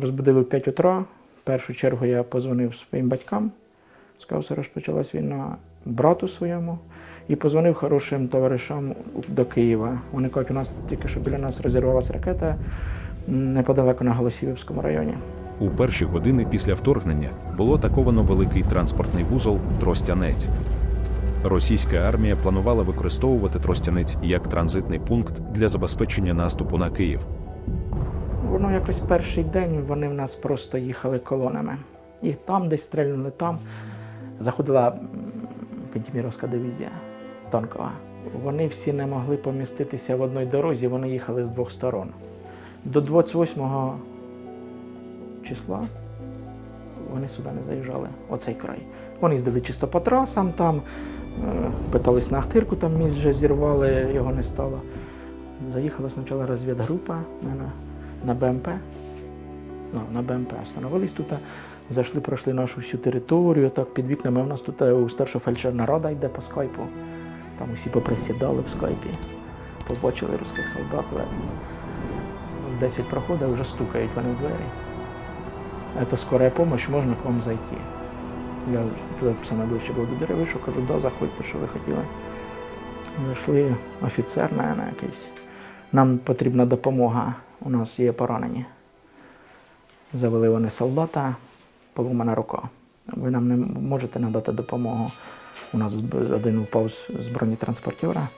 розбудили в 5 утра. В першу чергу я позвонив своїм батькам, сказав, що розпочалась війна брату своєму. І позвонив хорошим товаришам до Києва. Вони кажуть, у нас тільки що біля нас розірвалася ракета неподалеку на Голосіївському районі. У перші години після вторгнення було атаковано великий транспортний вузол Тростянець. Російська армія планувала використовувати Тростянець як транзитний пункт для забезпечення наступу на Київ. Воно якось перший день вони в нас просто їхали колонами. І там десь стрельнули, там заходила Кантіміровська дивізія танкова. Вони всі не могли поміститися в одній дорозі, вони їхали з двох сторон. До 28 числа вони сюди не заїжджали, оцей край. Вони їздили чисто по трасам, там е, питались на Ахтирку, там міст вже зірвали, його не стало. Заїхала спочатку розвідгрупа на, БМП. Ну, на БМП остановились тут, зайшли, пройшли нашу всю територію, так під вікнами. У нас тут е, у старшого фельдшерна рада йде по скайпу. Там усі поприсідали в скайпі, побачили русських солдат. 10 проходів вже стукають вони в двері. Це скорая помощь, можна к вам зайти. Я туди саме ближче був до дверей, вийшов, кажу, да, заходьте, що ви хотіли. Зайшли офіцер, наверное, якийсь. Нам потрібна допомога. У нас є поранені. Завели вони солдата, поломана рука. Ви нам не можете надати допомогу. У нас один упав з- бронетранспортера.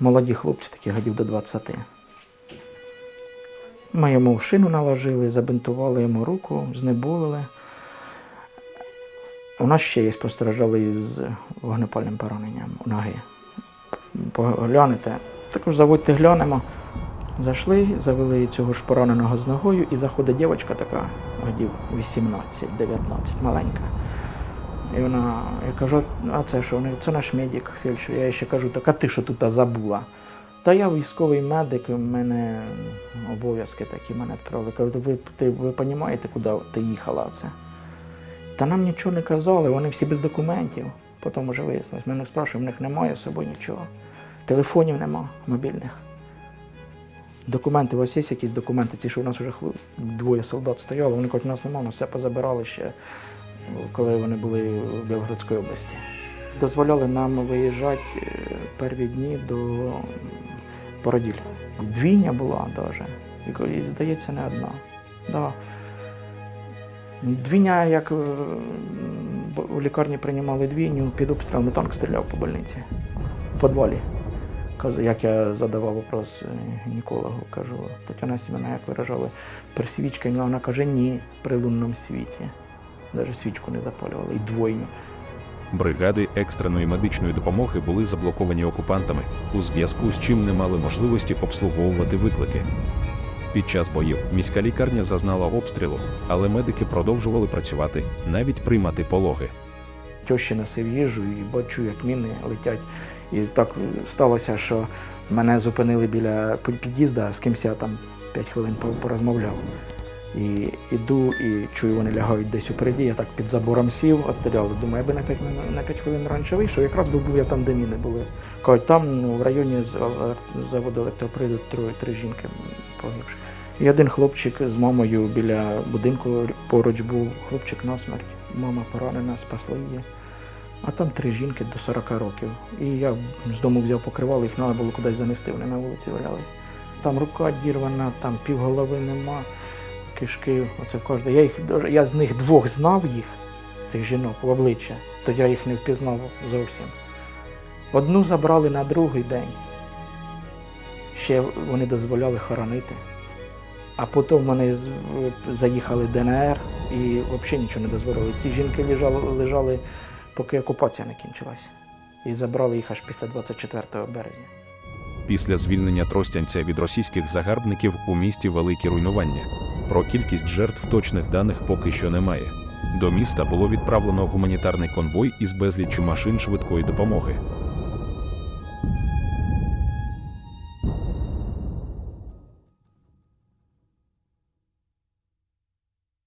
Молоді хлопці, такі годів до 20. Ми йому шину наложили, забинтували йому руку, знеболили. У нас ще є постраждали з вогнепальним пораненням ноги. Поглянете. Також заводьте глянемо. Зайшли, завели цього ж пораненого з ногою, і заходить дівчинка така, годів 18-19, маленька. І вона, я кажу, а це що? Вони, це наш медик, фельдшер. Я ще кажу, так а ти що тут забула? Та я військовий медик, у мене обов'язки такі мене відправили. Кажу, ви, ти, ви розумієте, куди ти їхала це? Та нам нічого не казали, вони всі без документів. Потім вже вияснилось. Ми не спрашуємо, в них немає з собою нічого. Телефонів нема мобільних. Документи, у вас є якісь документи? Ці, що у нас вже двоє солдат стояло, вони кажуть, у нас немає, все позабирали ще, коли вони були в Білгородській області. Дозволяли нам виїжджати е, перві дні до Породіль. Двійня була навіть. І, здається, не одна. Да. Двійня, як е, у лікарні приймали двійню, під обстрілами танк стріляв по больниці, в підвалі. Кажу, як я задавав вопрос е, гінекологу, кажу, Тетяна Сімена, як виражали, при свічці, вона каже, ні, при лунному світі. Навіть свічку не запалювали, і двойню. Бригади екстреної медичної допомоги були заблоковані окупантами, у зв'язку з чим не мали можливості обслуговувати виклики. Під час боїв міська лікарня зазнала обстрілу, але медики продовжували працювати, навіть приймати пологи. Тьощі носив їжу і бачу, як міни летять. І так сталося, що мене зупинили біля під'їзду, з кимсь я там 5 хвилин порозмовляв. І іду, і чую, вони лягають десь упереді, я так під забором сів, отстріляв. Думаю, я би на 5, на 5 хвилин раніше вийшов, якраз би був я там, де міни були. Кажуть, там ну, в районі заводу електроприду троє, три жінки погибші. І один хлопчик з мамою біля будинку поруч був, хлопчик насмерть. Мама поранена, спасли її. А там три жінки до 40 років. І я з дому взяв покривало, їх треба було кудись занести, вони на вулиці валялись. Там рука дірвана, там півголови нема, кишки, оце кожне. Я, їх, я з них двох знав їх, цих жінок, в обличчя, то я їх не впізнав зовсім. Одну забрали на другий день. Ще вони дозволяли хоронити. А потім вони заїхали в ДНР і взагалі нічого не дозволили. Ті жінки лежали, лежали поки окупація не кінчилась. І забрали їх аж після 24 березня. Після звільнення Тростянця від російських загарбників у місті великі руйнування. Про кількість жертв точних даних поки що немає. До міста було відправлено гуманітарний конвой із безліччю машин швидкої допомоги.